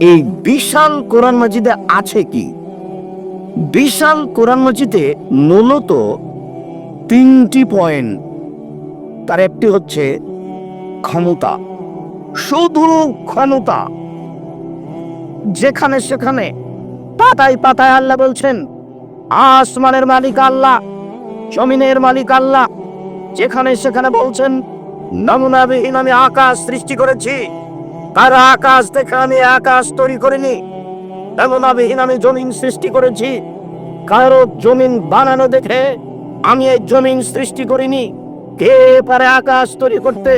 এই বিশাল কোরআন মাজিদে আছে কি? বিশাল কোরআন মাজিদে মূলত তিনটি পয়েন্ট। তার একটি হচ্ছে ক্ষমতা। শুধু ক্ষমতা। যেখানে সেখানে পাতায় পাতায় আল্লাহ বলছেন, আসমানের মালিক আল্লাহ, জমিনের মালিক আল্লাহ। যেখানে সেখানে বলছেন নমুনাবিহীন আমি আকাশ সৃষ্টি করেছি। তার আকাশ দেখে আমি আকাশ তৈরি করিনি। নমুনাবিহীন আমি জমিন সৃষ্টি করেছি। কারও জমিন বানানো দেখে আমি এই জমিন সৃষ্টি করিনি। কে পারে আকাশ তৈরি করতে?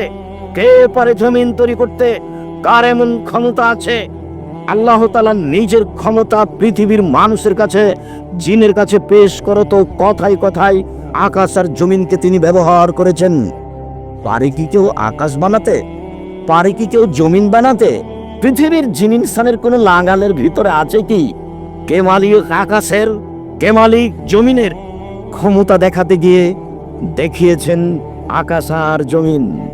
কে পারে জমিন তৈরি করতে? কার এমন ক্ষমতা আছে? আল্লাহ তালা নিজের ক্ষমতা পৃথিবীর মানুষের কাছে, জিনের কাছে পেশ করো তো কথায় কথায় আকাশ আর জমিনকে তিনি ব্যবহার করেছেন। পারে কি কেউ আকাশ বানাতে? পারে কি কেউ জমিন বানাতে? পৃথিবীর জিন ইনসানের কোনো লাঙ্গালের ভিতরে আছে কি? কে মালিক আকাশের? কে মালিক জমিনের? ক্ষমতা দেখাতে গিয়ে দেখিয়েছেন আকাশ আর জমিন।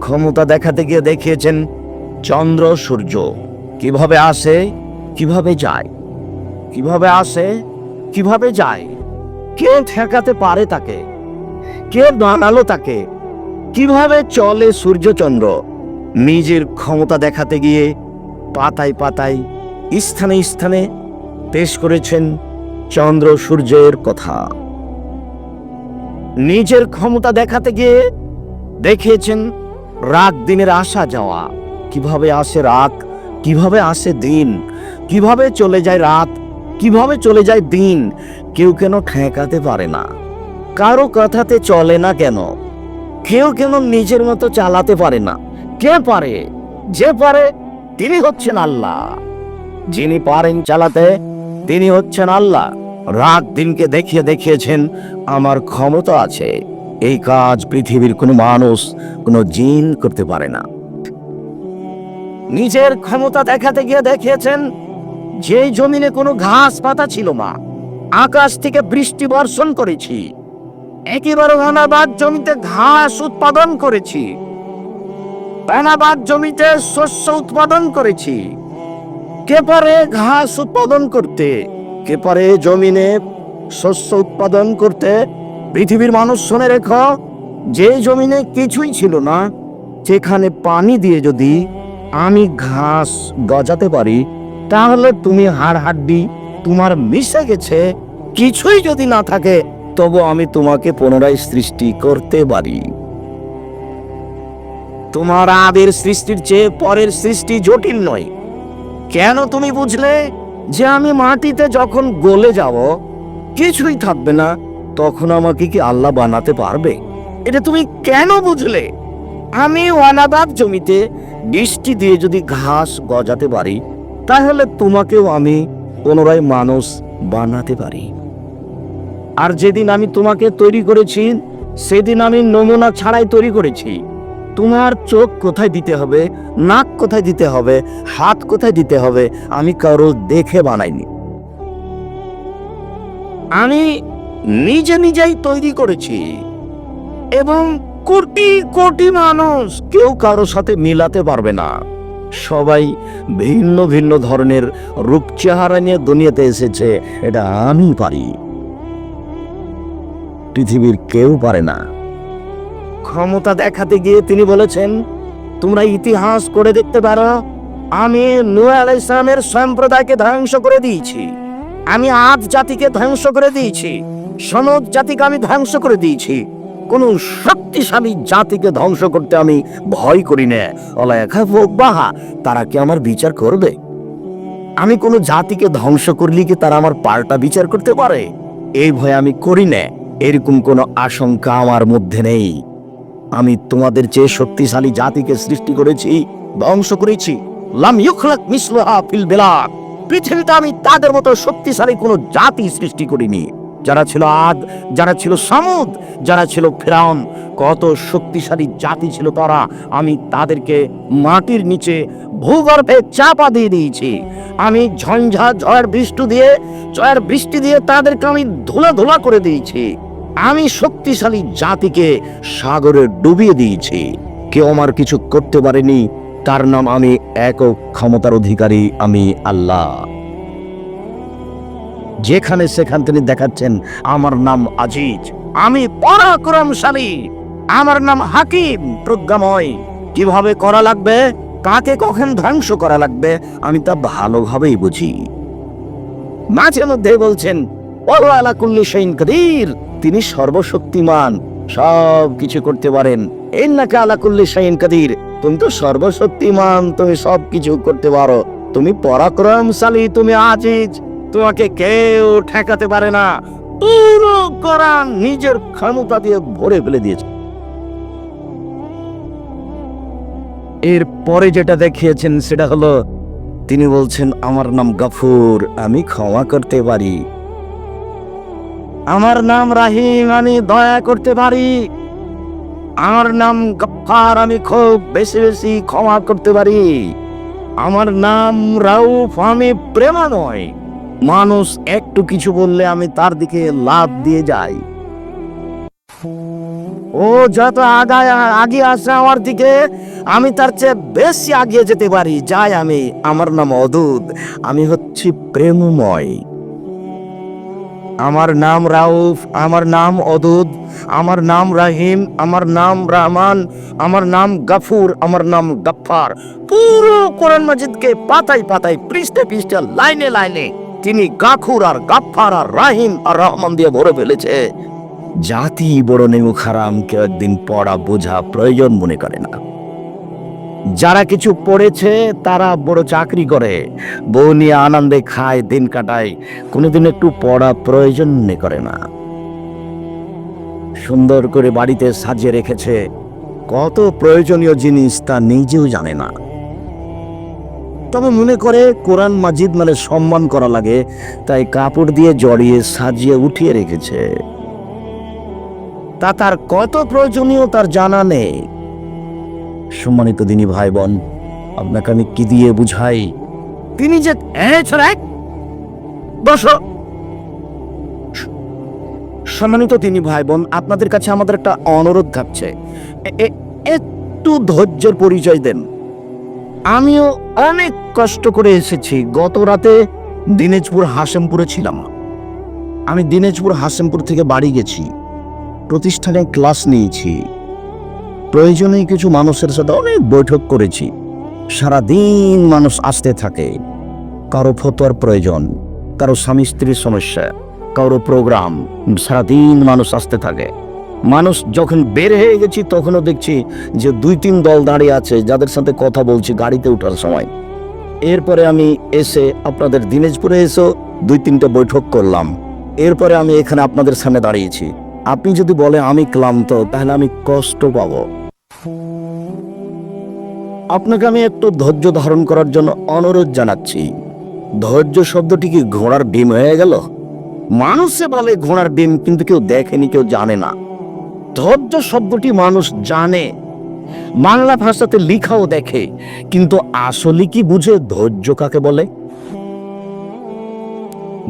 ক্ষমতা দেখাতে গিয়ে দেখিয়েছেন চন্দ্র, সূর্য। কীভাবে আসে? কীভাবে যায়? কীভাবে আসে? কীভাবে যায়? কে ঠেকাতে পারে তাকে? কে দাঁড়াল তাকে? কীভাবে চলে সূর্যচন্দ্র? নিজের ক্ষমতা দেখাতে গিয়ে পাতায় পাতায়, স্থানে স্থানে পেশ করেছেন চন্দ্র সূর্যের কথা। নিজের ক্ষমতা দেখাতে গিয়ে দেখিয়েছেন রাত দিনের আসা যাওয়া। কীভাবে আসে রাত, কীভাবে আসে দিন, কীভাবে চলে যায় রাত, কীভাবে চলে যায় দিন, কেউ কেন ঠেকাতে পারে না। কারও কথাতে চলে না কেন? কেউ কেন নিজের মতো চালাতে পারে না। কে পারে? যে পারে, তিনি হচ্ছেন আল্লাহ। যিনি পারেন চালাতে, তিনি হচ্ছেন আল্লাহ। রাত দিনকে দেখিয়ে দেখিয়েছেন, আমার ক্ষমতা আছে। এই কাজ পৃথিবীর কোনো মানুষ, কোনো জিন করতে পারে না। নিজের ক্ষমতা দেখাতে গিয়ে দেখিয়েছেন যে জমিনে কোনো ঘাস পাতা ছিল না আকাশ থেকে বৃষ্টি বর্ষণ করেছি। একেবারে অনাবাদ জমিতে ঘাস উৎপাদন করেছি। অনাবাদ জমিতে শস্য উৎপাদন করেছি। কে পারে ঘাস উৎপাদন করতে? কে পারে জমিনে শস্য উৎপাদন করতে? পৃথিবীর মানুষ শুনে রেখো, যে জমিনে কিছুই ছিল না সেখানে পানি দিয়ে যদি আমি ঘাস গজাতে পারি, তাহলে তুমি হাড় হাড্ডি তোমার মিশে গেছে, কিছুই যদি না থাকে তবু আমি তোমাকে পুনরায় সৃষ্টি করতে পারি। তোমার আদের সৃষ্টির চেয়ে পরের সৃষ্টি জটিল নয়। কেন তুমি বুঝলে যে আমি মাটিতে যখন গলে যাব, কিছুই থাকবে না, তখন আমাকে কি আল্লাহ বানাতে পারবে? এটা তুমি কেন বুঝলে? আমি ওয়ানাবাদ জমিতে বৃষ্টি দিয়ে যদি ঘাস গজাতে পারি, তাহলে তোমাকেও আমি পুনরায় মানুষ বানাতে পারি। আর যেদিন আমি তোমাকে তৈরি করেছি, সেদিন আমি নমুনা ছাড়াই তৈরি করেছি। তোমার চোখ কোথায় দিতে হবে, নাক কোথায় দিতে হবে, হাত কোথায় দিতে হবে, আমি কারও দেখে বানাইনি। আমি নিজে নিজেই তৈরি করেছি। এবং কোটি কোটি মানুষ কেউ কারও সাথে মিলাতে পারবে না। সবাই ভিন্ন ভিন্ন ধরনের রূপ চেহারা নিয়ে দুনিয়াতে এসেছে, এটা আমি পারি। পৃথিবীর কেউ পারে না। ক্ষমতা দেখাতে গিয়ে তিনি বলেছেন, তোমরা ইতিহাস করে দেখতে পারো, আমি নূহ আলাইহিস ইসলামের সম্প্রদায়কে ধ্বংস করে দিয়েছি। আমি আদ জাতিকে ধ্বংস করে দিয়েছি, সনদ জাতিকে আমি ধ্বংস করে দিয়েছি। কোন শক্তিশালী জাতিকে ধ্বংস করতে আমি ভয় করি না। হোক বাহা তারা কি আমার বিচার করবে? আমি কোনো জাতিকে ধ্বংস করলে কি তারা আমার পাল্টা বিচার করতে পারে? এই ভয় আমি করি না। এরকম কোনো আশঙ্কা আমার মধ্যে নেই। আমি তোমাদের চেয়ে শক্তিশালী জাতিকে সৃষ্টি করেছি, ধ্বংস করেছি। লাম ইউখলাক মিসলুহা ফিল বিলাদ। পৃথিবীতে আমি তাদের মতো শক্তিশালী কোনো জাতি সৃষ্টি করিনি। যারা ছিল আদ, যারা ছিল সামুদ, যারা ছিল ফেরাউন, কত শক্তিশালী জাতি ছিল তারা। আমি তাদেরকে মাটির নিচে ভূগর্ভে চাপা দিয়ে দিয়েছি। আমি ঝঞ্ঝা ঝড় বৃষ্টি দিয়ে ঝড় বৃষ্টি দিয়ে তাদেরকে আমি ধুলা ধুলা করে দিয়েছি। আমি শক্তিশালী জাতিকে সাগরে ডুবিয়ে দিয়েছি। কেউ আমার কিছু করতে পারেনি, তার নাম আমি একক ক্ষমতার অধিকারী, আমি আল্লাহ। যেখানে সেখান তিনি দেখাচ্ছেন, আমার নাম আজিজ। আমি পরাক্রমশালী, আমার নাম হাকিম, প্রজ্ঞাময়। কীভাবে করা লাগবে? কাকে কখন ধ্বংস করা লাগবে? আমি তা ভালোভাবেই বুঝি। মাঝে মধ্যে বলছেন তিনি সর্বশক্তিমান, সব কিছু করতে পারেন। ইন্নাকা আলা কুল্লি শাইইন কাদির, তুমি তো সর্বশক্তিমান, তুমি সব কিছু করতে পারো। তুমি পরাক্রমশালী, তুমি আজিজ, তোমাকে কেউ ঠেকাতে পারে না। পুরো নিজের ক্ষমতা দিয়ে ভরে ফেলে দিয়েছে। এর পরে যেটা দেখিয়েছেন সেটা হলো, তিনি বলছেন, আমার নাম গাফুর, আমি ক্ষমা করতে পারি। আমার নাম রাহিম, আমি দয়া করতে পারি। আমার নাম গফার আমি খুব বেশি বেশি ক্ষমা করতে পারি। আমার নাম রাউফ, আমি প্রেমা নয় মানুষ একটু কিছু বললে আমি তার দিকে লাভ দিয়ে যাই। ও, যত আগায়, আগে আসে আমার দিকে, আমি তার চেয়ে বেশি আগিয়ে যেতে পারি। যাই আমি, আমার নাম অদূত, আমি হচ্ছি প্রেমময়। আমার নাম রাউফ, আমার নাম অদুদ, আমার নাম রাহিম, আমার নাম রহমান, আমার নাম গাফুর, আমার নাম গাফফার। পুরো কোরআন মাজিদকে পাতায় পাতায়, পৃষ্ঠে পৃষ্ঠে, লাইনে লাইনে তিনি গাখুর আর গাফফার আর রাহিম আর রহমান দিয়ে ভরে ফেলেছে। জাতি বড় নেমুখ হারাম কেউ একদিন পড়া বোঝা প্রয়োজন মনে করে না। যারা কিছু পড়েছে, তারা বড় চাকরি করে। বউ নিয়ে আনন্দে খায়, দিন কাটায়। কোনোদিন একটু পড়া প্রয়োজন মনে করে না। সুন্দর করে বাড়িতে সাজিয়ে রেখেছে। কত প্রয়োজনীয় জিনিস তা নিজেও জানে না। তবে মনে করে, কোরআন মাজিদ মানে সম্মান করা লাগে, তাই কাপড় দিয়ে জড়িয়ে সাজিয়ে উঠিয়ে রেখেছে। তা তার কত প্রয়োজনীয় তার জানা নেই। সম্মানিত দিনী ভাই বোন আপনাকে আমি কি দিয়ে বুঝাই? তিনি যে বসো। সম্মানিত তিনি ভাই বোন আপনাদের কাছে আমাদের একটা অনুরোধ থাকছে। একটু ধৈর্যের পরিচয় দেন। আমিও অনেক কষ্ট করে এসেছি। গত রাতে দিনাজপুর হাসেমপুরে ছিলাম। আমি দিনাজপুর হাসেমপুর থেকে বাড়ি গেছি। প্রতিষ্ঠানে ক্লাস নিয়েছি। প্রয়োজনে কিছু মানুষের সাথে অনেক বৈঠক করেছি। সারাদিন মানুষ আসতে থাকে। কারও ফতোয়ার প্রয়োজন, কারও স্বামী স্ত্রীর সমস্যা, কারও প্রোগ্রাম, সারাদিন মানুষ আসতে থাকে। মানুষ যখন বের হয়ে গেছি, তখনও দেখছি যে দুই তিন দল দাঁড়িয়ে আছে, যাদের সাথে কথা বলছি গাড়িতে ওঠার সময়। এরপরে আমি এসে আপনাদের দিনাজপুরে এসেও দুই তিনটে বৈঠক করলাম। এরপরে আমি এখানে আপনাদের সামনে দাঁড়িয়েছি। আপনি যদি বলে আমি ক্লান্ত, তাহলে আমি কষ্ট পাবো। আপনাকে আমি একটু ধৈর্য ধারণ করার জন্য অনুরোধ জানাচ্ছি। ধৈর্য শব্দটি কি ঘোড়ার ডিম হয়ে গেল? মানুষে বলে ঘোড়ার ডিম কিন্তু কেউ দেখেনি, কেউ জানে না। ধৈর্য শব্দটি মানুষ জানে, বাংলা ভাষাতে লিখাও দেখে, কিন্তু আসলে কি বুঝে ধৈর্য কাকে বলে?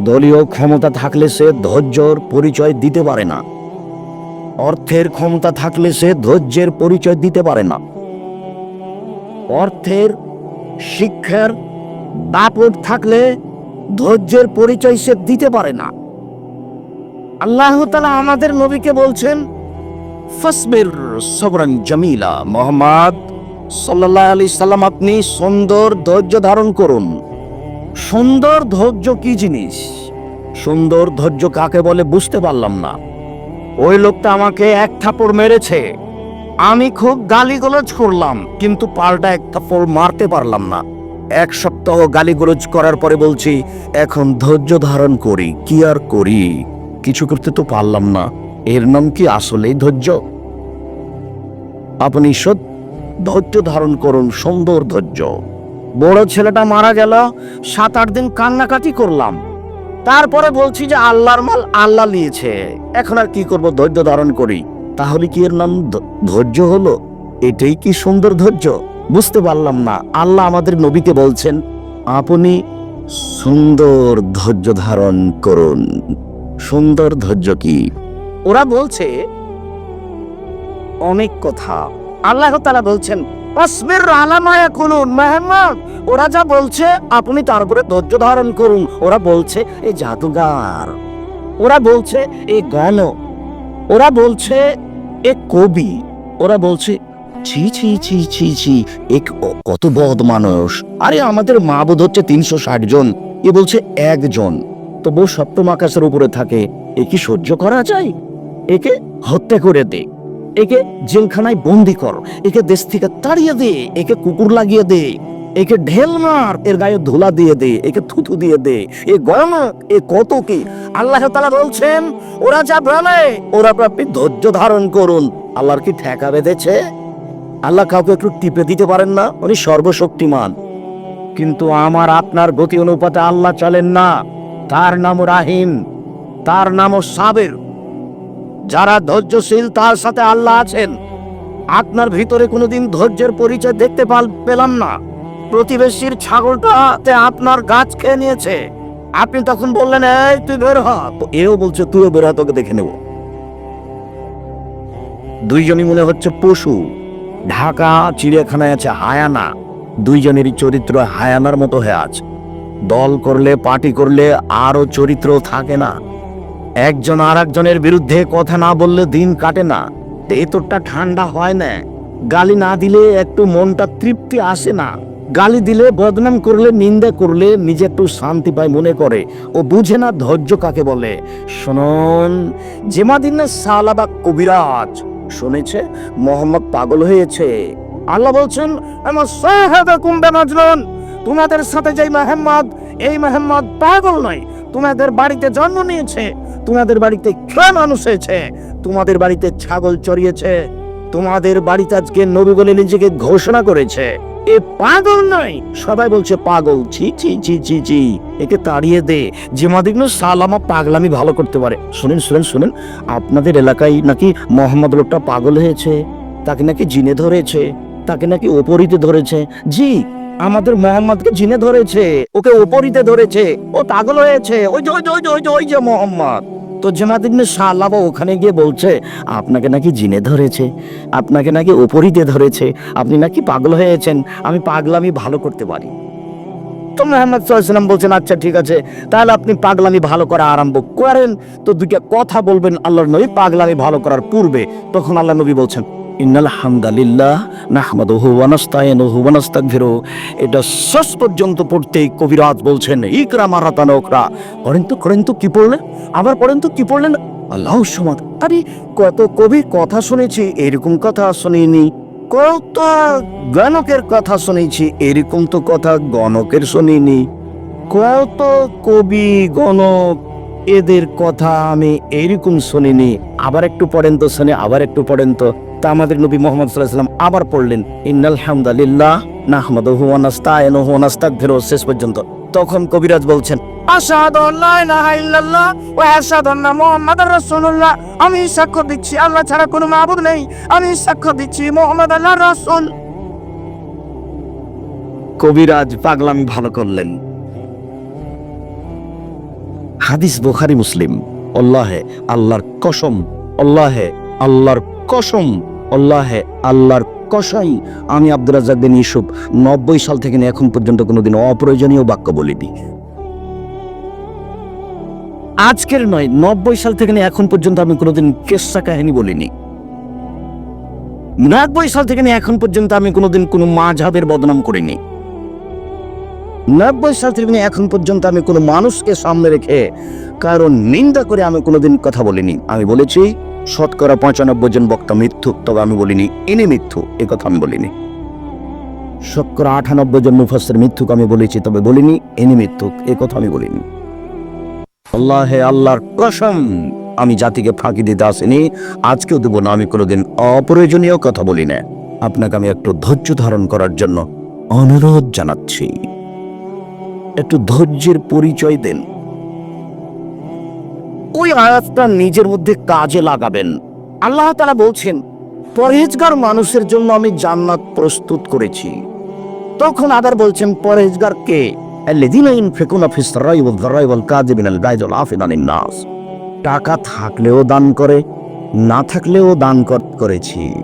দলীয় ক্ষমতা থাকলে সে ধৈর্যর পরিচয় দিতে পারে না। অর্থের ক্ষমতা থাকলে সে ধৈর্যের পরিচয় দিতে পারে না। অর্থের, শিক্ষার দাপট থাকলে ধৈর্যের পরিচয় সে দিতে পারে না। আল্লাহ তালা আমাদের নবীকে বলছেন, ফসবির সবরান জামিলা, মোহাম্মদ সাল্লাহ আলি সাল্লাম, আপনি সুন্দর ধৈর্য ধারণ করুন। সুন্দর ধৈর্য কি জিনিস? সুন্দর ধৈর্য কাকে বলে বুঝতে পারলাম না। ওই লোকটা আমাকে এক থাপড় মেরেছে। আমি খুব গালিগালাজ করলাম, কিন্তু পাল্টা এক থাপড় মারতে পারলাম না। এক সপ্তাহ গালিগালাজ করার পরে বলছি, এখন ধৈর্য ধারণ করি, কি আর করি? কিছু করতে তো পারলাম না। এর নাম কি আসলেই ধৈর্য? আপনি সৎ, ধৈর্য ধারণ করুন, সুন্দর ধৈর্য। বড় ছেলেটা মারা গেল সাত আট দিন কান্নাকাটি করলাম। তারপরে বলছি যে আল্লাহর মাল আল্লাহ নিয়েছে। এখন আর কি করব, ধৈর্য ধারণ করি। তাহলে কি এর নাম ধৈর্য হলো? এটাই কি সুন্দর ধৈর্য? বুঝতে পারলাম না। আল্লাহ আমাদের নবীকে বলছেন, আপনি সুন্দর ধৈর্য ধারণ করুন। সুন্দর ধৈর্য কি? ওরা বলছে, অনেক কথা। আল্লাহ তালা বলছেন ওরা যা বলছে, আপনি তার উপরে ধৈর্য ধারণ করুন। ওরা বলছে এই জাদুগার। ওরা বলছে এই গণ ওরা বলছে, এ কবি। ওরা বলছে, ছি ছি ছি ছি ছি, এ ক- কত বদ মানুষ। আরে আমাদের মাবুদ হচ্ছে তিনশো ষাট জন। এ বলছে একজন। তবু সপ্তম আকাশের উপরে থাকে। এ কি সহ্য করা যায়? একে হত্যা করে দে। একে জেলখানায় বন্দি কর। একে দেশ থেকে তাড়িয়ে দে। একে কুকুর লাগিয়ে দে। একে ঢেল মার, এর গায়ে ধুলা দিয়ে দে, একে থুথু দিয়ে দে। এ গণক এ কত কি আল্লাহ তালা বলছেন, ওরা যা বলে ওরা আপনি ধৈর্য ধারণ করুন। আল্লাহর কি ঠেকা বেঁধেছে? আল্লাহ কাউকে একটু টিপে দিতে পারেন না? উনি সর্বশক্তিমান। কিন্তু আমার আপনার গতি অনুপাতে আল্লাহ চলেন না। তার নাম রাহিম, তার নামও সাবের। যারা ধৈর্যশীল, তার সাথে আল্লাহ আছেন। আপনার ভিতরে কোনোদিন ধৈর্যের পরিচয় দেখতে পাল- পেলাম না। প্রতিবেশীর ছাগলটাতে আপনার গাছ খেয়ে নিয়েছে। আপনি তখন বললেন, এই, তুই বের হ। এও বলছে, তুইও বের হ, তোকে দেখে নেব। দুইজনই মনে হচ্ছে পশু। ঢাকা, চিড়িয়াখানায় আছে হায়ানা। দুইজনেরই চরিত্র হায়ানার মতো হয়ে আছে। দল করলে, পার্টি করলে আরও চরিত্র থাকে না। একজন আর একজনের বিরুদ্ধে কথা না বললে দিন কাটে না। এতটা ঠান্ডা হয় না। গালি না দিলে একটু মনটা তৃপ্তি আসে না। গালি দিলে, বদনাম করলে, নিন্দা করলে নিজে একটু শান্তি পায় মনে করে ও বুঝে না ধৈর্য কাকে বলে। শুনুন, জেমাদিন সালাবা কবিরাজ শুনেছে, মোহাম্মদ পাগল হয়েছে। আল্লাহ বলছেন আমার কুম্বে তোমাদের সাথে যেই মেহম্মদ, এই মেহম্মদ পাগল নয়, তোমাদের বাড়িতে জন্ম নিয়েছে, তোমাদের বাড়িতে খেয়ে মানুষ হয়েছে, তোমাদের বাড়িতে ছাগল চড়িয়েছে তোমাদের বাড়িতে আজকে নবী বলে নিজেকে ঘোষণা করেছে। এ পাগল নয় সবাই বলছে, পাগল। ছি ছি ছি ছি ছি। একে তাড়িয়ে দে। যে মাদিগ্ন সালামা পাগলামি ভালো করতে পারে। শুনেন শুনেন শুনেন, আপনাদের এলাকায় নাকি মোহাম্মদ লোকটা পাগল হয়েছে? তাকে নাকি জিনে ধরেছে? তাকে নাকি ওপরিতে ধরেছে? জি, আমাদের মোহাম্মদকে জিনে ধরেছে। ওকে ওপরিতে ধরেছে। ও পাগল হয়েছে। ওই যে ওই যে ওই যে ওই যে মোহাম্মদ। তো জেমাদিন শালাবা ওখানে গিয়ে বলছে, আপনাকে নাকি জিনে ধরেছে, আপনাকে নাকি ওপরিতে ধরেছে, আপনি নাকি পাগল হয়েছেন, আমি পাগলামি ভালো করতে পারি। তো মোহাম্মদ সাল্লাম বলছেন আচ্ছা ঠিক আছে, তাহলে আপনি পাগলামি ভালো করা আরম্ভ করেন। তো দুইটা কথা বলবেন আল্লাহর নবী পাগলামি ভালো করার পূর্বে, তখন আল্লাহ নবী বলছেন ইন্নাল হামদালিল্লাহ নাহমাদুহু ওয়া নাস্তাইনুহু ওয়া নাস্তাগফিরু। এটা শেষ পর্যন্ত পড়তেই কবিরাজ বলছেন, ইকরা মারাতান ওকরা করেন তো করেন তো, কি পড়লেন? আবার পড়েন তো, কি পড়লেন? আল্লাহ সমাদ। আরে, কত কবি কথা শুনেছি, এরকম কথা শুনিনি। কত গণকের কথা শুনেছি, এরকম তো কথা গণকের শুনিনি। কত কবি, গণক, এদের কথা আমি এইরকম শুনিনি। আবার একটু পড়েন তো, শুনে আবার একটু পড়েন তো। তা আমাদের নবী মোহাম্মদ সাল্লাম আবার পড়লেন, ইন্নাল হামদালিল্লাহ নাহমাদুহু ওয়া নাস্তাইনুহু ওয়া নাস্তাগফিরুহু শেষ পর্যন্ত। তখন কবিরাজ বলছেন আমি সাক্ষ্য দিচ্ছি, আল্লাহ ছাড়া কোনো মাবুদ নেই। আমি সাক্ষ্য দিচ্ছি, মুহাম্মদ আল্লাহর রাসূল। কবিরাজ পাগলামি ভালো করলেন। হাদিস বুখারি, মুসলিম। আল্লাহে আল্লাহর কসম, আল্লাহে আল্লাহর কসম। আল্লাহে আল্লাহর কসাই। আমি আব্দুল রাজ্জাক বিন ইউসুফ নব্বই সাল থেকে এখন পর্যন্ত কোনোদিন অপ্রয়োজনীয় বাক্য বলিনি। আজকের নয়, নব্বই সাল থেকে এখন পর্যন্ত আমি কোনোদিন কেসা কাহিনী বলিনি। নব্বই সাল থেকে এখন পর্যন্ত আমি কোনোদিন কোনো মাঝাবের বদনাম করিনি। নব্বই সাল থেকে এখন পর্যন্ত আমি কোনো মানুষকে সামনে রেখে কারণ নিন্দা করে আমি কোনোদিন কথা বলিনি। আমি বলেছি শতকরা পঁচানব্বই জন বক্তা মিথ্যুক, তবে আমি বলিনি, ইনি মিথ্যু এ কথা আমি বলিনি। শতকরা আটানব্বই জন মুফাসের মিথ্যুক আমি বলেছি, তবে বলিনি, ইনি মিথ্যুক, এ কথা আমি বলিনি। আল্লাহে আল্লাহর কসম, আমি জাতিকে ফাঁকি দিতে আসিনি, আজকেও দেবো না, আমি কোনোদিন অপ্রয়োজনীয় কথা বলি না। আপনাকে আমি একটু ধৈর্য ধারণ করার জন্য অনুরোধ জানাচ্ছি। একটু ধৈর্যের পরিচয় দেন। ওই আয়াতটা নিজের মধ্যে কাজে লাগাবেন। আল্লাহ তালা বলছেন, পরহেজগার মানুষের জন্য আমি জান্নাত প্রস্তুত করেছি। তখন আদার বলছেন, পরহেজগার কে? টাকা থাকলেও দান করে, না থাকলেও দান করেছি।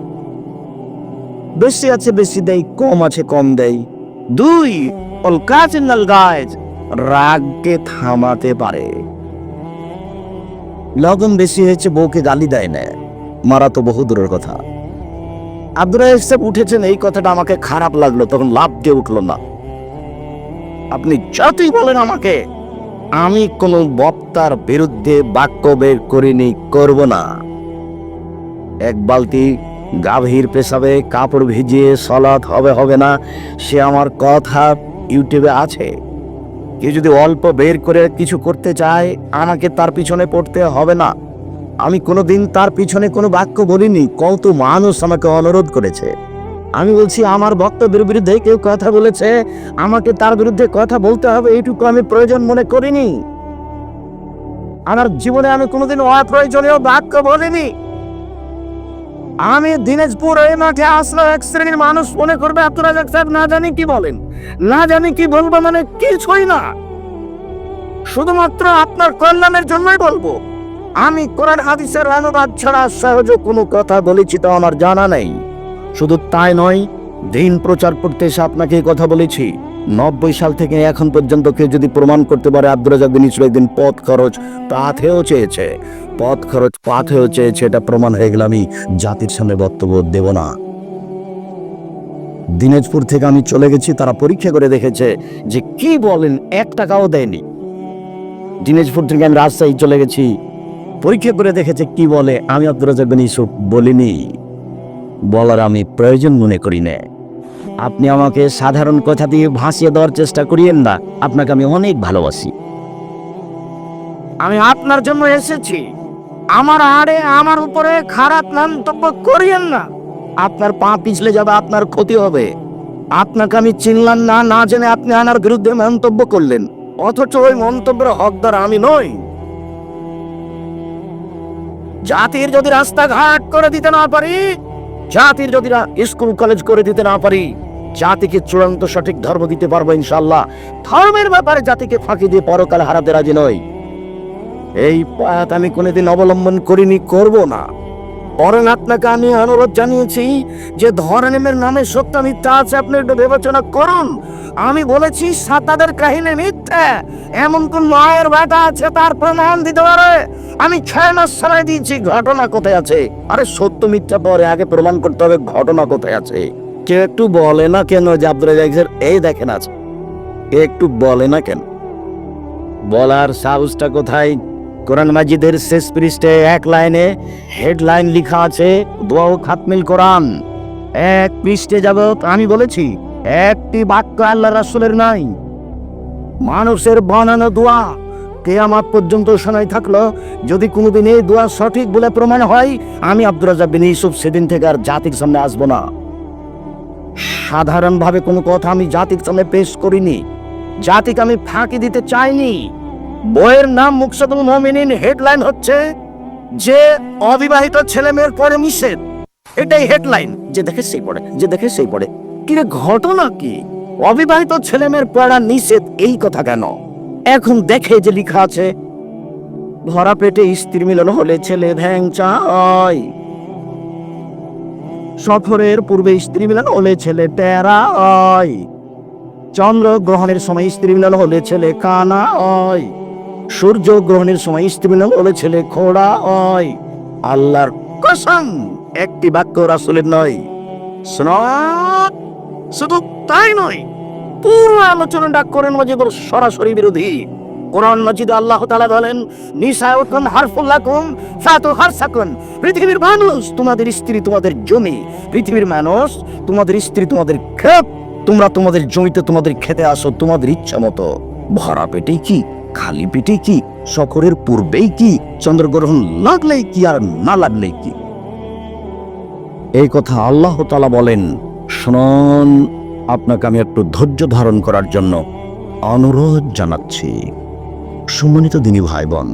বেশি আছে, বেশি দেয় কম আছে, কম দেয় দুই অল অলকাজ রাগকে থামাতে পারে। লগন বেশি হয়েছে বউকে গালি দেয় না। মারা তো বহু দূরের কথা। আব্দুল সাহেব উঠেছেন, এই কথাটা আমাকে খারাপ লাগল, তখন লাভ দিয়ে উঠল না। আপনি যতই বলেন আমাকে, আমি কোনো বক্তার বিরুদ্ধে বাক্য বের করিনি, করব না। এক বালতি গাভীর পেশাবে কাপড় ভিজিয়ে সলাৎ হবে হবে না, সে আমার কথা ইউটিউবে আছে। কেউ যদি অল্প বের করে কিছু করতে চায়, আমাকে তার পিছনে পড়তে হবে না। আমি কোনো দিন তার পিছনে কোনো বাক্য বলিনি কত মানুষ আমাকে অনুরোধ করেছে। আমি বলছি, আমার বক্তব্যের বিরুদ্ধে কেউ কথা বলেছে, আমাকে তার বিরুদ্ধে কথা বলতে হবে, এইটুকু আমি প্রয়োজন মনে করিনি। আমার জীবনে আমি কোনোদিন অপ্রয়োজনীয় বাক্য বলিনি। আমি দিনাজপুর এই মাঠে আসলে এক শ্রেণির মানুষ মনে করবে আব্দুল রাজাক সাহেব না জানি কি বলেন, না জানি কি বলব মানে কিছুই না। শুধুমাত্র আপনার কল্যাণের জন্যই বলব। আমি কোরআন, হাদিসের অনুবাদ ছাড়া সহজ কোনো কথা বলেছি তো আমার জানা নেই। শুধু তাই নয়, দিন প্রচার করতে এসে আপনাকে কথা বলেছি। নব্বই সাল থেকে এখন পর্যন্ত কেউ যদি প্রমাণ করতে পারে আব্দুল রাজাক বিন ইসরাইল দিন পথ খরচ পাথেও চেয়েছে। পথ খরচ পাথেও চেয়েছে, এটা প্রমাণ হয়ে গেলে আমি জাতির সামনে বক্তব্য দেব না। দিনাজপুর থেকে আমি চলে গেছি, তারা পরীক্ষা করে দেখেছে যে কি বলেন, এক টাকাও দেয়নি। দিনাজপুর থেকে আমি রাজশাহী চলে গেছি, পরীক্ষা করে দেখেছে কি বলে, আমি আব্দুল রাজাক বিন ইউসুফ বলিনি। বলার আমি প্রয়োজন মনে করি না। আপনি আমাকে সাধারণ কথা দিয়ে ভাসিয়ে দেওয়ার চেষ্টা করিয়েন না। আপনাকে আমি অনেক ভালোবাসি। আমি আপনার জন্য এসেছি। আমার আড়ে আমার উপরে খারাপ মন্তব্য করিয়েন না। আপনার পা পিছলে যাবে, আপনার ক্ষতি হবে। আপনাকে আমি চিনলাম না না জেনে আপনি আনার বিরুদ্ধে মন্তব্য করলেন। অথচ ওই মন্তব্যের হকদার আমি নই। জাতির যদি রাস্তাঘাট করে দিতে না পারি, জাতির যদি স্কুল, কলেজ করে দিতে না পারি জাতিকে চূড়ান্ত সঠিক ধর্ম দিতে পারব ইনশাল্লাহ ধর্মের ব্যাপারে জাতিকে ফাঁকি দিয়ে পরকাল হারাতে রাজি নয় এই পথ আমি কোনোদিন অবলম্বন করিনি, করব না। বরং আপনাকে আমি অনুরোধ জানিয়েছি যে ধরনেমের নামে সত্য মিথ্যা আছে, আপনি একটু বিবেচনা করুন। আমি বলেছি, সাতাদের কাহিনী মিথ্যা। এমন কোন মায়ের বেটা আছে, তার প্রমাণ দিতে পারে। আমি ছয় মাস ছাড়াই দিয়েছি, ঘটনা কোথায় আছে? আরে সত্য মিথ্যা পরে আগে প্রমাণ করতে হবে, ঘটনা কোথায় আছে? কেউ একটু বলে না কেন যে আব্দুল রাজাকের এই দেখেন আজ। একটু বলে না কেন? বলার সাহসটা কোথায়? কোরআন মাজিদের শেষ পৃষ্ঠে এক লাইনে হেডলাইন লেখা আছে দোয়াও খাতমিল কোরআন। এক পৃষ্ঠে যাবত আমি বলেছি, একটি বাক্য আল্লাহ রাসূলের নাই। মানুষের বানানো দোয়া কেয়ামাত পর্যন্ত শোনাই থাকল। যদি কোনোদিন এই দোয়া সঠিক বলে প্রমাণ হয়, আমি আব্দুর রাজা বিন ইউসুফ সেদিন থেকে আর জাতির সামনে আসব না। সাধারণভাবে কোনো কথা আমি জাতির সামনে পেশ করিনি। জাতিকে আমি ফাঁকি দিতে চাইনি। বইয়ের নাম মুকসাদুল মমিনিন, হেডলাইন হচ্ছে যে অবিবাহিত ছেলে মেয়ের পরে নিষেধ। এটাই হেডলাইন। যে দেখে সেই পড়ে যে দেখে সেই পড়ে কি রে, ঘটনা কি? অবিবাহিত ছেলে মেয়ের পড়া নিষেধ, এই কথা কেন? এখন দেখে যে লেখা আছে ভরা পেটে স্ত্রী মিলন হলে ছেলে ভ্যাং চায়। সফরের পূর্বে স্ত্রী মিলন হলে ছেলে টেরা হয় চন্দ্র গ্রহণের সময় স্ত্রী মিলন হলে ছেলে কানা হয় সূর্য গ্রহণের সময় স্ত্রী মিলন হলে ছেলে খোড়া হয় আল্লাহর কসম, একটি বাক্য রাসুলের নয়। শুধু তাই নয়, পুরো আলোচনাটা করেন সরাসরি বিরোধী। কোরআন মজিদ আল্লাহ তাআলা বলেন নিসাউকুন হারফুল্লাকুম ফাতু হারসাকুন। পৃথিবীর মানুষ তোমাদের স্ত্রী তোমাদের জমি, পৃথিবীর মানুষ তোমাদের স্ত্রী তোমাদের ক্ষেত, তোমরা তোমাদের জমিতে তোমাদের খেতে আসো তোমাদের ইচ্ছা মতো। ভরা পেটে কি, খালি পেটে কি সকরের পূর্বেই কি, চন্দ্রগ্রহণ লাগলেই কি আর না লাগলেই কি? এই কথা আল্লাহ তালা বলেন, শুনুন, আপনাকে আমি একটু ধৈর্য ধারণ করার জন্য অনুরোধ জানাচ্ছি। সম্মানিত দিনী ভাই বোন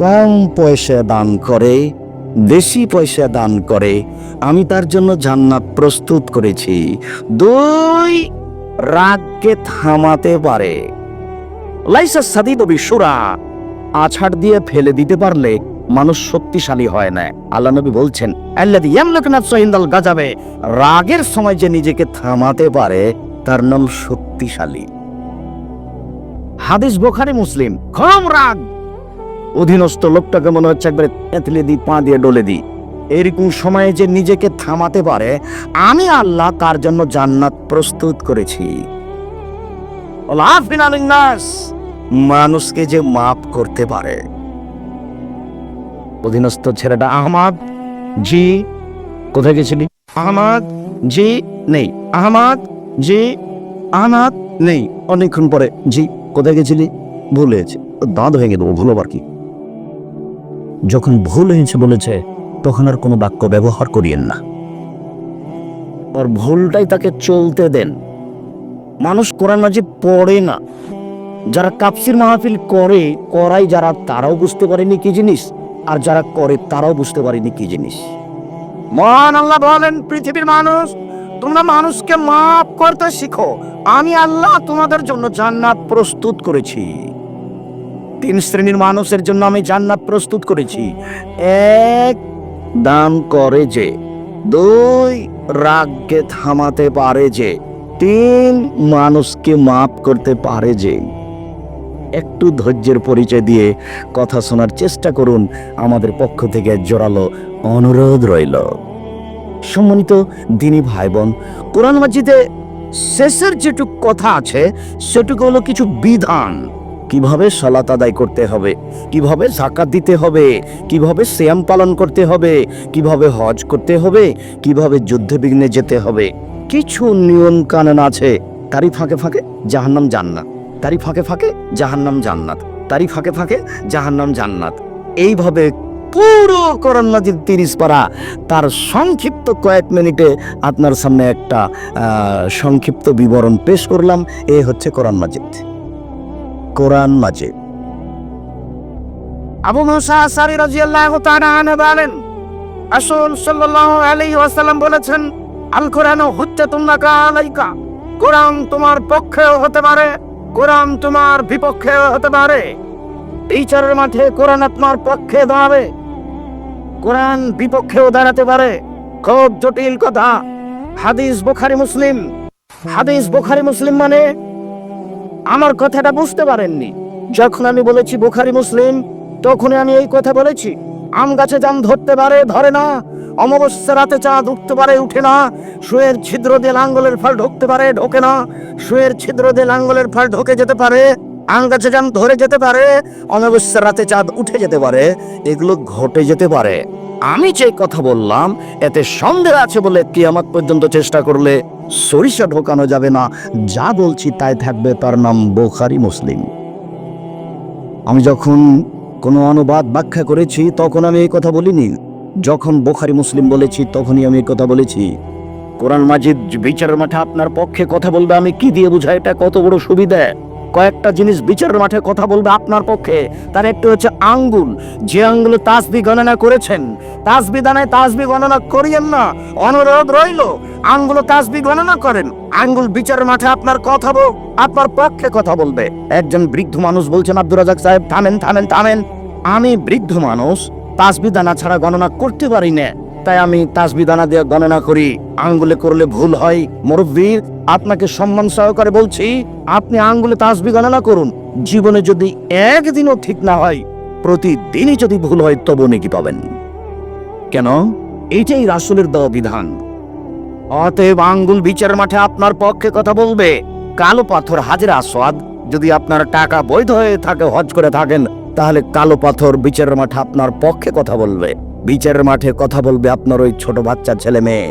কম পয়সা দান করে, বেশি পয়সা দান করে, আমি তার জন্য জান্নাত প্রস্তুত করেছি। দুই রাগকে থামাতে পারে। লাইসা সাদিদ বিশুরা আছাড় দিয়ে ফেলে দিতে পারলে মানুষ শক্তিশালী হয় না। আল্লাহ নবী বলছেন আল্লাদি ইয়ামলাক নাফসা ইনদাল গাজাবে রাগের সময় যে নিজেকে থামাতে পারে, তার নাম শক্তিশালী। হাদিস বোখারি মুসলিম। খম রাগ। অধীনস্থ লোকটাকে মনে হচ্ছে একবারে তেঁতলে দিই পা দিয়ে ডলে দিই এরকম সময়ে যে নিজেকে থামাতে পারে, আমি আল্লাহ তার জন্য জান্নাত প্রস্তুত করেছি। মানুষকে যে মাফ করতে পারে। অধীনস্থ ছেলেটা আহমাদ, জি, কোথায় গেছিলি? আহমাদ, জি, নেই। আহমাদ, জি, আহমাদ, নেই। অনেকক্ষণ পরে, জি। কোথায় গেছিলি? ভুল হয়েছে। দাঁত ভেঙে দেবো ভুল আবার কি? যখন ভুল হয়েছে বলেছে তখন আর কোনো বাক্য ব্যবহার করিয়েন না। আর ভুলটাই তাকে চলতে দেন। মানুষ কোরআন মাঝে পড়ে না। যারা কাপসির মাহফিল করে করাই যারা তারাও বুঝতে পারেনি কি জিনিস। আর যারা করে তারাও বুঝতে পারেনি কি জিনিস। মহান আল্লাহ বলেন পৃথিবীর মানুষ তোমরা মানুষকে মাফ করতে শিখো। আমি আল্লাহ তোমাদের জন্য জান্নাত প্রস্তুত করেছি। তিন শ্রেণির মানুষের জন্য আমি জান্নাত প্রস্তুত করেছি। এক, দান করে যে। দুই, রাগকে থামাতে পারে যে। তিন, মানুষকে মাফ করতে পারে যে। একটু ধৈর্যের পরিচয় দিয়ে কথা শোনার চেষ্টা করুন। আমাদের পক্ষ থেকে জোরালো অনুরোধ রইল। সম্মানিত দিনী ভাই বোন কোরআন মাজিদে শেষের যেটুক কথা আছে, সেটুকু হলো কিছু বিধান। কীভাবে সালাত আদায় করতে হবে, কীভাবে জাকাত দিতে হবে, কীভাবে শ্যাম পালন করতে হবে, কীভাবে হজ করতে হবে, কীভাবে যুদ্ধ বিঘ্নে যেতে হবে। কিছু নিয়ম কানুন আছে, তারই ফাঁকে ফাঁকে জাহান্নাম জান্নাত, তারই ফাঁকে ফাঁকে জাহান্নাম জান্নাত, তারই ফাঁকে ফাঁকে জাহান্নাম জান্নাত। এইভাবে পুরো কোরআন মাজিদ তিরিশ পারা। তার সংক্ষিপ্ত কয়েক মিনিটে আপনার সামনে একটা সংক্ষিপ্ত বিবরণ পেশ করলাম। এ হচ্ছে কোরআন মাজিদ। কোরআন মাজিদ। আবু মুসা আসারি রাদিয়াল্লাহু তাআলা আনহু বলেন, রাসূল সাল্লাল্লাহু আলাইহি ওয়াসাল্লাম বলেছেন আল কোরআন হুজ্জাতুন লাকা আলাইকা। কোরআন তোমার পক্ষেও হতে পারে, কোরআন তোমার বিপক্ষেও হতে পারে। টিচারের মাঠে কোরআন আপনার পক্ষে দাঁড়াবে। কোরআন বিপক্ষেও দাঁড়াতে পারে। খুব জটিল কথা। হাদিস বোখারি মুসলিম। হাদিস বোখারি মুসলিম মানে আমার কথাটা বুঝতে পারেননি। যখন আমি বলেছি বোখারি মুসলিম, তখনই আমি এই কথা বলেছি। আম গাছে জাম ধরতে পারে, ধরে না। অমাবস্যা রাতে চাঁদ উঠতে পারে, উঠে না। শুয়ের ছিদ্র দিয়ে লাঙ্গলের ফল ঢুকতে পারে, ঢোকে না। শুয়ের ছিদ্র দিয়ে লাঙ্গলের ফল ঢোকে যেতে পারে। আম গাছে জাম ধরে যেতে পারে অমাবস্যা রাতে চাঁদ উঠে যেতে পারে, এগুলো ঘটে যেতে পারে। আমি যে কথা বললাম, এতে সন্দেহ আছে বলে কিয়ামত পর্যন্ত চেষ্টা করলে সরিষা ঢোকানো যাবে না। যা বলছি তাই থাকবে তার নাম বোখারি মুসলিম। আমি যখন কোনো অনুবাদ ব্যাখ্যা করেছি, তখন আমি এই কথা বলিনি। যখন বোখারি মুসলিম বলেছি, তখনই আমি এই কথা বলেছি। কোরআন মাজিদ বিচারের মাঠে আপনার পক্ষে কথা বলবে, আমি কি দিয়ে বুঝাই এটা কত বড় সুবিধা? কয়েকটা জিনিস বিচারের মাঠে কথা বলবে আপনার পক্ষে। তার একটু হচ্ছে আঙ্গুল। যে আঙ্গুল তাসবি গণনা করেছেন, তাসবি দানায় তাসবি গণনা করিয়েন না, অনুরোধ রইল, আঙ্গুল তাসবি গণনা করেন। আঙ্গুল বিচারের মাঠে আপনার কথা বল, আপনার পক্ষে কথা বলবে। একজন বৃদ্ধ মানুষ বলছেন, আব্দুর রাজাক সাহেব, থামেন থামেন থামেন। আমি বৃদ্ধ মানুষ, তাসবি দানা ছাড়া গণনা করতে পারি না। তাই আমি তাসবি দানা দিয়ে গণনা করি। আঙ্গুলে করলে ভুল হয়। মুরব্বী আপনাকে সম্মান সহকারে বলছি, আপনি আঙ্গুলে তাসবি গণনা করুন। জীবনে যদি একদিনও ঠিক না হয়, প্রতিদিনই যদি ভুল হয় তবু নাকি পাবেন। কেন? এইটাই রাসুলের দেওয়া বিধান। অতএব আঙ্গুল বিচারের মাঠে আপনার পক্ষে কথা বলবে। কালো পাথর হাজির আসওয়াদ। যদি আপনার টাকা বৈধ হয়ে থাকে, হজ করে থাকেন, তাহলে কালো পাথর বিচারের মাঠে আপনার পক্ষে কথা বলবে। বিচারের মাঠে কথা বলবে আপনার ওই ছোট বাচ্চা ছেলে মেয়ে।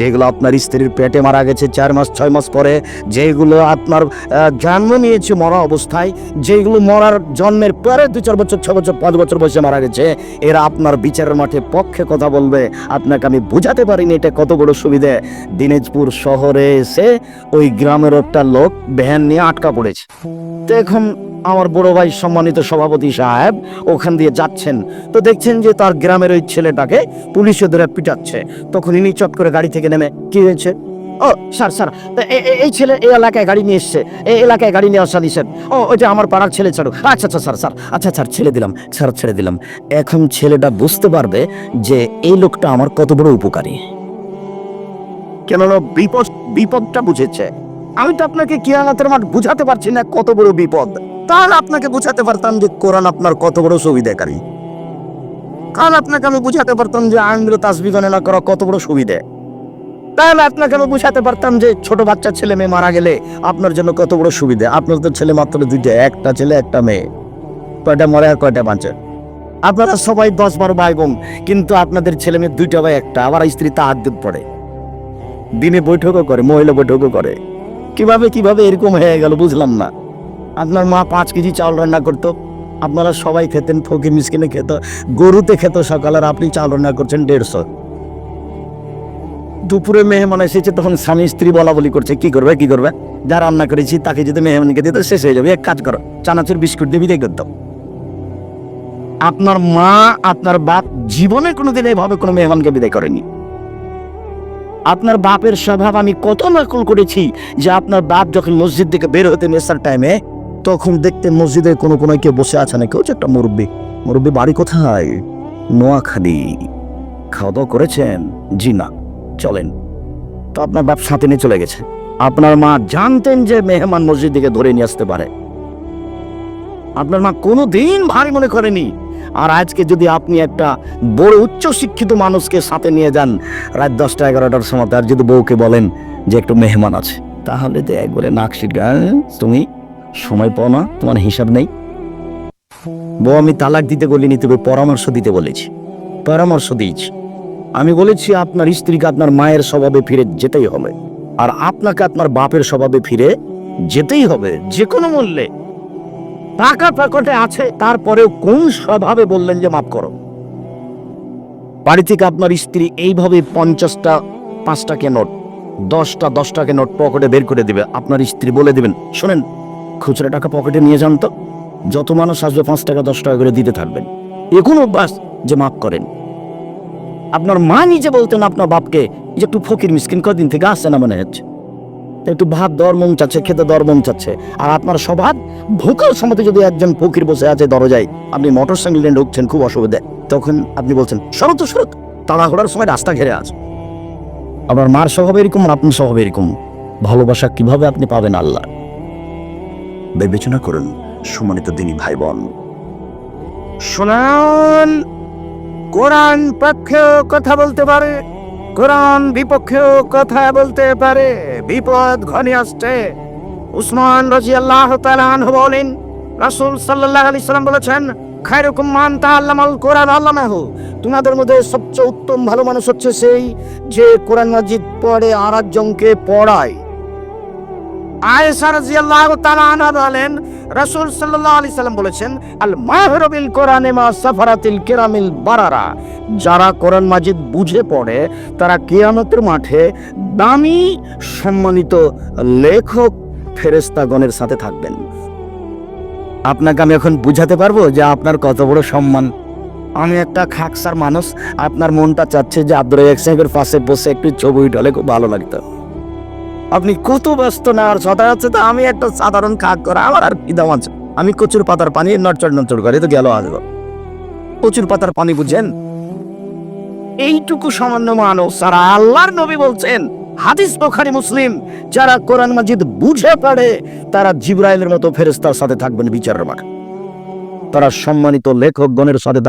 যেগুলো আপনার স্ত্রীর পেটে মারা গেছে চার মাস, ছয় মাস পরে, যেগুলো আপনার জন্ম নিয়েছে মরা অবস্থায়, যেগুলো মরার জন্মের পরে দু চার বছর, ছ বছর, পাঁচ বছর বয়সে মারা গেছে, এরা আপনার বিচারের মাঠে পক্ষে কথা বলবে। আপনাকে আমি বুঝাতে পারিনি এটা কত বড় সুবিধে। দিনাজপুর শহরে এসে ওই গ্রামের একটা লোক ভ্যান নিয়ে আটকা পড়েছে। তো এখন আমার বড় ভাই সম্মানিত সভাপতি সাহেব ওখান দিয়ে যাচ্ছেন। তো দেখছেন যে তার গ্রামের ওই ছেলেটাকে পুলিশে ধরে পিটাচ্ছে। তখন ইনি চট করে গাড়ি থেকে নেমে কি হয়েছে? ও, স্যার স্যার এই ছেলে এই এলাকায় গাড়ি নিয়ে এসছে। এই এলাকায় গাড়ি নিয়ে আসা দিয়েছেন ও, ওই যে আমার পাড়ার ছেলে ছাড়ো। আচ্ছা আচ্ছা স্যার স্যার আচ্ছা স্যার, ছেড়ে দিলাম, স্যার, ছেড়ে দিলাম। এখন ছেলেটা বুঝতে পারবে যে এই লোকটা আমার কত বড় উপকারী। কেননা বিপদ, বিপদটা বুঝেছে। আমি তো আপনাকে কিয়ানাতের মাঠ বুঝাতে পারছি না কত বড় বিপদ। তাহলে আপনাকে বোঝাতে পারতাম যে কোরআন আপনার কত বড় সুবিধাকারী। কারণ আপনাকে আমি বুঝাতে পারতাম যে আইনগুলো তাসবি গণনা করা কত বড় সুবিধে। তাহলে আপনাকে আমি বুঝাতে পারতাম যে ছোট বাচ্চা ছেলে মেয়ে মারা গেলে আপনার জন্য কত বড় সুবিধা। আপনার তো ছেলে মাত্র দুইটা, একটা ছেলে, একটা মেয়ে। কয়টা মরে আর কয়টা বাঁচে। আপনারা সবাই দশ বারো ভাই বোন কিন্তু আপনাদের ছেলে মেয়ে দুইটা ভাই একটা, আবার স্ত্রী তা আদ্যুত পড়ে। দিনে বৈঠকও করে, মহিলা বৈঠকও করে। কীভাবে কীভাবে এরকম হয়ে গেল বুঝলাম না। আপনার মা পাঁচ কেজি চাউল রান্না করতো। আপনারা সবাই খেতেন, ফকির মিসকিনে খেত, গরুতে খেত সকাল আপনি চাল রান্না করছেন দেড়শো। দুপুরে মেহমান এসেছে, তখন স্বামী স্ত্রী বলা বলি করছে, কি করবে কি করবে? যা রান্না করেছি, তাকে যদি মেহমানকে দিতে, শেষ হয়ে যাবে, এক কাজ করো, চানাচুর, বিস্কুট দিয়ে বিদায় করতাম আপনার মা, আপনার বাপ জীবনে কোনোদিন এইভাবে কোনো মেহমানকে বিদায় করেনি। আপনার বাপের স্বভাব আমি কত নকল করেছি যে আপনার বাপ যখন মসজিদ থেকে বের হতে মেসার টাইমে তখন দেখতে মসজিদের কোনো কোনো কেউ বসে আছে না কেউ একটা মুরব্বী। মুরব্বী বাড়ি কোথায়? নোয়াখালী। খাওয়া দাওয়া করেছেন? জি না। চলেন। তো আপনার বাপ সাথে নিয়ে চলে গেছে। আপনার মা জানতেন যে মেহমান মসজিদ থেকে ধরে নিয়ে আসতে পারে। আপনার মা কোনো দিন ভারী মনে করেনি। আর আজকে যদি আপনি একটা বড় উচ্চ শিক্ষিত মানুষকে সাথে নিয়ে যান, রাত দশটা এগারোটার সময় তার যদি বউকে বলেন যে একটু মেহমান আছে, তাহলে তো একবারে নাক সিটকা তুমি সময় পাও না, তোমার হিসাব নেই। বউ, আমি তালাক দিতে বলিনি তবে পরামর্শ দিতে বলেছি। পরামর্শ দিয়েছি। আমি বলেছি, আপনার স্ত্রীকে আপনার মায়ের স্বভাবে ফিরে যেতেই হবে। আর আপনাকে আপনার বাপের স্বভাবে ফিরে যেতেই হবে, যে কোনো মূল্যে। টাকা প্যাকেটে আছে, তারপরেও কোন স্বভাবে বললেন যে মাফ করো? বাড়ি থেকে আপনার স্ত্রী এইভাবে পঞ্চাশটা, পাঁচটাকে নোট, দশটা, দশটাকে নোট পকেটে বের করে দিবে। আপনার স্ত্রী বলে দিবেন, শোনেন খুচরা টাকা পকেটে নিয়ে যান তো। যত মানুষ আসবে পাঁচ টাকা, দশ টাকা করে দিতে থাকবেন। এখন অভ্যাস যে মাফ করেন। আপনার মা নিজে বলতেন আপনার বাপকে যে একটু ফকির মিসকিন কদিন থেকে আসছে না মনে হচ্ছে? একটু ভাত দর মন চাচ্ছে, খেতে দর মন চাচ্ছে। আর আপনার স্বভাব, ভোকাল সময়তে যদি একজন ফকির বসে আছে দরজায়, আপনি মোটর সাইকেল নিয়ে ঢুকছেন, খুব অসুবিধা। তখন আপনি বলছেন শরৎ শরত তাড়াহুড়ার সময় রাস্তা ঘেরে আছে আপনার মার স্বভাব এরকম আর আপনার স্বভাব এরকম। ভালোবাসা কীভাবে আপনি পাবেন আল্লাহ? বিবেচনা করুন, সম্মানিত দিনী ভাই বোন শোনান, কোরআন পক্ষেও কথা বলতে পারে, কোরআন বিপক্ষেও কথা বলতে পারে, বিপদ ঘনে আসছে। উসমান রাজি আল্লাহ বলেন, রাসুল সাল্লাল্লাহু আলাইহি সাল্লাম বলেছেন, খায়রুকুম মান তাআল্লামাল কোরআন আল্লামাহু। তোমাদের মধ্যে সবচেয়ে উত্তম ভালো মানুষ হচ্ছে সেই যে কোরআন মাজিদ পড়ে আর একজনকে পড়ায়। আয়েশা রাদিয়াল্লাহু তাআলা আনহা বলেন, রাসূল সাল্লাল্লাহু আলাইহি সাল্লাম বলেছেন, আল মাহরু বিল কোরআনে মা সাফারাতিল কিরামিল বারারা। যারা কোরআন মাজিদ বুঝে পড়ে, তারা কিয়ামতের মাঠে দামি সম্মানিত লেখক ফেরেশতাগণের সাথে থাকবেন। আপনাকে আমি এখন বুঝাতে পারব যে আপনার কত বড় সম্মান। আমি একটা খাকসার মানুষ, আপনার মনটা চাচ্ছে যে রাজাক সাহেবের পাশে বসে একটু ছবি উঠালে খুব ভালো লাগতো। আপনি কত ব্যস্ত না, আর সদা আছে তো আমি একটা সাধারণ খাক করা আমার আর কি দাম আছে আমি কচুর পাতার পানি নড়চড় নড়চড় করে তো গেল আসব কচুর পাতার পানি বুঝছেন? এইটুকু সামান্য মানুষ, আর আল্লাহর নবী বলছেন, হাদিস বোখারি মুসলিম, যারা কোরআন মাজিদ বুঝে পারে, তারা জিব্রাইলের মতো ফেরেস্তার সাথে থাকবেন বিচারের মাঠে। তারা সম্মানিত লেখকগণের সাথে